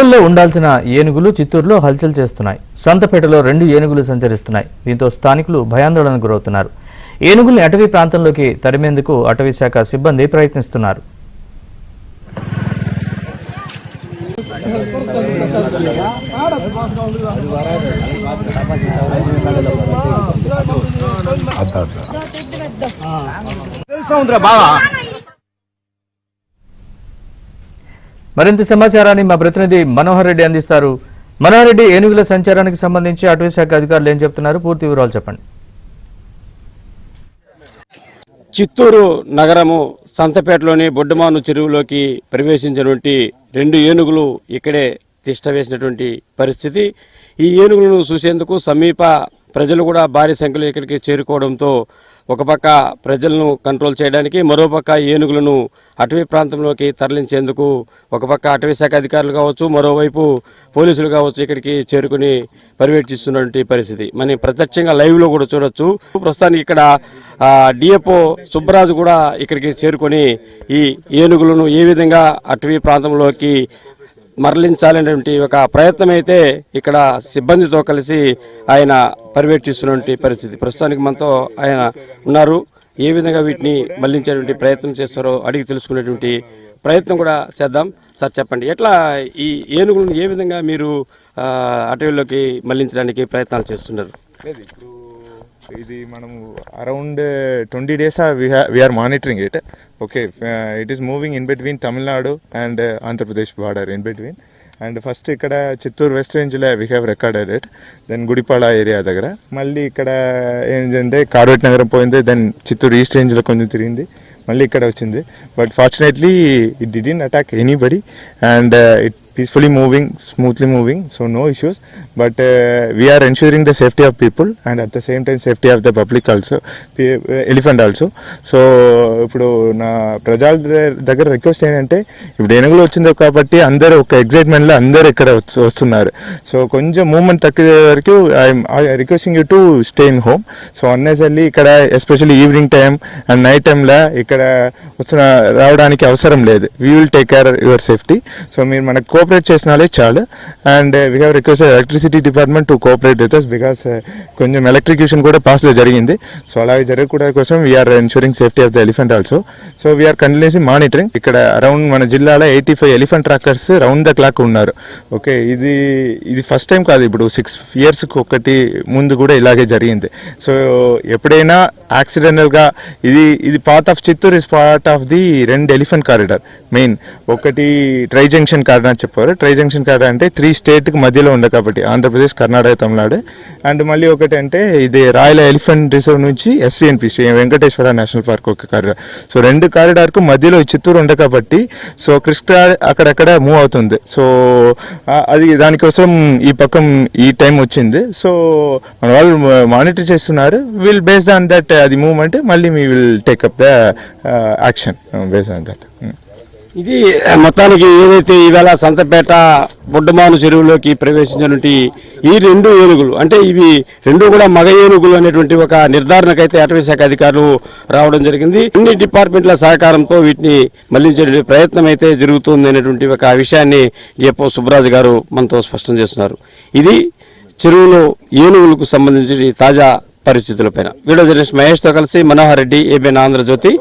అడవుల్లో ఉండాల్సిన ఏనుగులు చిత్తూరులో హల్చల్ చేస్తున్నాయి. సంతపేటలో రెండు ఏనుగులు సంచరిస్తున్నాయి. దీంతో స్థానికులు భయాందోళనకు గురవుతున్నారు. ఏనుగుల్ని అటవీ ప్రాంతంలోకి తరిమేందుకు అటవీ శాఖ సిబ్బంది ప్రయత్నిస్తున్నారు. మరింత సమాచారాన్ని మా ప్రతినిధి మనోహర్ రెడ్డి అందిస్తారు. మనోహర్ రెడ్డి ఏనుగుల సంచారానికి సంబంధించి అటవీ శాఖ అధికారులు ఏం చెప్తున్నారు? పూర్తి వివరాలు చెప్పండి. చిత్తూరు నగరము సంతపేటలోని బొడ్డమాను చెరువులోకి ప్రవేశించినటువంటి రెండు ఏనుగులు ఇక్కడే తిష్ట వేసినటువంటి పరిస్థితి. ఈ ఏనుగులను చూసేందుకు సమీప ప్రజలు కూడా భారీ సంఖ్యలో ఇక్కడికి చేరుకోవడంతో ఒక పక్క ప్రజలను కంట్రోల్ చేయడానికి మరోపక్క ఏనుగులను అటవీ ప్రాంతంలోకి తరలించేందుకు ఒక పక్క అటవీ శాఖ అధికారులు కావచ్చు మరోవైపు పోలీసులు కావచ్చు ఇక్కడికి చేరుకుని పర్యవేక్షిస్తున్నటువంటి పరిస్థితి. మనం ప్రత్యక్షంగా లైవ్లో కూడా చూడొచ్చు. ప్రస్తుతానికి ఇక్కడ డిఎఫ్ఓ సుబ్బరాజు కూడా ఇక్కడికి చేరుకొని ఈ ఏనుగులను ఏ విధంగా అటవీ ప్రాంతంలోకి మరలించాలనేటువంటి ఒక ప్రయత్నం అయితే ఇక్కడ సిబ్బందితో కలిసి ఆయన పర్యవేక్షిస్తున్నటువంటి పరిస్థితి. ప్రస్తుతానికి మనతో ఆయన ఉన్నారు. ఏ విధంగా వీటిని మళ్ళించేటువంటి ప్రయత్నం చేస్తారో అడిగి తెలుసుకునేటువంటి ప్రయత్నం కూడా చేద్దాం. సార్ చెప్పండి. ఎట్లా ఈ ఏనుగులను ఏ విధంగా మీరు అటవీలోకి మళ్ళించడానికి ప్రయత్నాలు చేస్తున్నారు? లేదు ఇప్పుడు ఇది మనము around twenty days we're monitoring it okay it is moving in between Tamil Nadu and Andhra Pradesh border in between and first ఇక్కడ చిత్తూరు వెస్ట్ రేంజ్లో we have recorded it then Gudipada area దగ్గర. మళ్ళీ ఇక్కడ ఏంటంటే కార్వేట్ నగరం పోయింది. దెన్ చిత్తూరు ఈస్ట్ రేంజ్లో కొంచెం తిరిగింది. మళ్ళీ ఇక్కడ వచ్చింది. But fortunately it didn't attack anybody and it peacefully moving, smoothly moving, so no issues. But uh, we are ensuring the safety of people and at the same time safety of the public also, pe- uh, elephant also. ఇప్పుడు నా ప్రజల దగ్గర request ఏంటంటే ఇప్పుడు ఏనుగులు వచ్చిందో కాబట్టి అందరూ ఒక ఎగ్జైట్మెంట్లో అందరూ ఇక్కడ వస్తున్నారు సో కొంచెం మూమెంట్ తక్కువ వరకు I'm requesting you to stay in home so unnecessarily ఇక్కడ especially evening time and night టైంలో ఇక్కడ వస్తున్న రావడానికి అవసరం లేదు we will take care your safety so మీరు మనకు కోఆపరేట్ చేసినాలే చాలు. And we have request electricity department to cooperate with us because కొంచెం ఎలక్ట్రిక్యూషన్ కూడా పాస్లో జరిగింది. సో అలాగే జరగకూడదు కోసం we're ensuring safety of the elephant also so we're continuously monitoring ఇక్కడ అరౌండ్ మన జిల్లాలో eighty five elephant trackers round the clock ఉన్నారు. ఓకే ఇది ఇది ఫస్ట్ టైం కాదు. ఇప్పుడు సిక్స్ ఇయర్స్కి ఒకటి ముందు కూడా ఇలాగే జరిగింది. సో ఎప్పుడైనా యాక్సిడెంటల్గా ఇది ఇది part of Chittoor is part of the రెండు ఎలిఫెంట్ కారిడార్ మెయిన్ ఒకటి ట్రై జంక్షన్ కారిడార్ అని చెప్పారు. ట్రై జంక్షన్ కారిడార్ అంటే త్రీ స్టేట్కి మధ్యలో ఉండే కాబట్టి ఆంధ్రప్రదేశ్ కర్ణాటక తమిళనాడు. అండ్ మళ్ళీ ఒకటి అంటే ఇది రాయల ఎలిఫెంట్ రిజర్వ్ నుంచి SVNP Sri Venkateswara national park ఒక కారిడార్ సో రెండు కారిడార్కు మధ్యలో చిత్తూరు ఉంది కాబట్టి సో కృష్ణ అక్కడక్కడ మూవ్ అవుతుంది. సో అది దానికోసం ఈ పక్కం ఈ టైం వచ్చింది. సో మన వాళ్ళు మానిటర్ చేస్తున్నారు. విల్ బేస్డ్ ఆన్ దట్ అది మూవ్మెంట్ మళ్ళీ మీ will take up the action base on that ఇది uh, మొత్తానికి ఏదైతే ఈవేళ సంతపేట బుడ్డమాను చెరువులోకి ప్రవేశించినటువంటి ఈ రెండు ఏనుగులు అంటే ఇవి రెండు కూడా మగ ఏనుగులు అనేటువంటి ఒక నిర్ధారణకైతే అటవీ శాఖ అధికారులు రావడం జరిగింది. అన్ని డిపార్ట్మెంట్ల సహకారంతో వీటిని మళ్ళించే ప్రయత్నం అయితే జరుగుతుంది అనేటువంటి ఒక విషయాన్ని ఏపో సుబ్బరాజు గారు మనతో స్పష్టం చేస్తున్నారు. ఇది చెరువులో ఏనుగులకు సంబంధించిన తాజా పరిస్థితులపైన. వీడియో జర్నలిస్ట్ మహేష్తో కలిసి మనోహర్ రెడ్డి ఏబిఎన్ ఆంధ్రజ్యోతి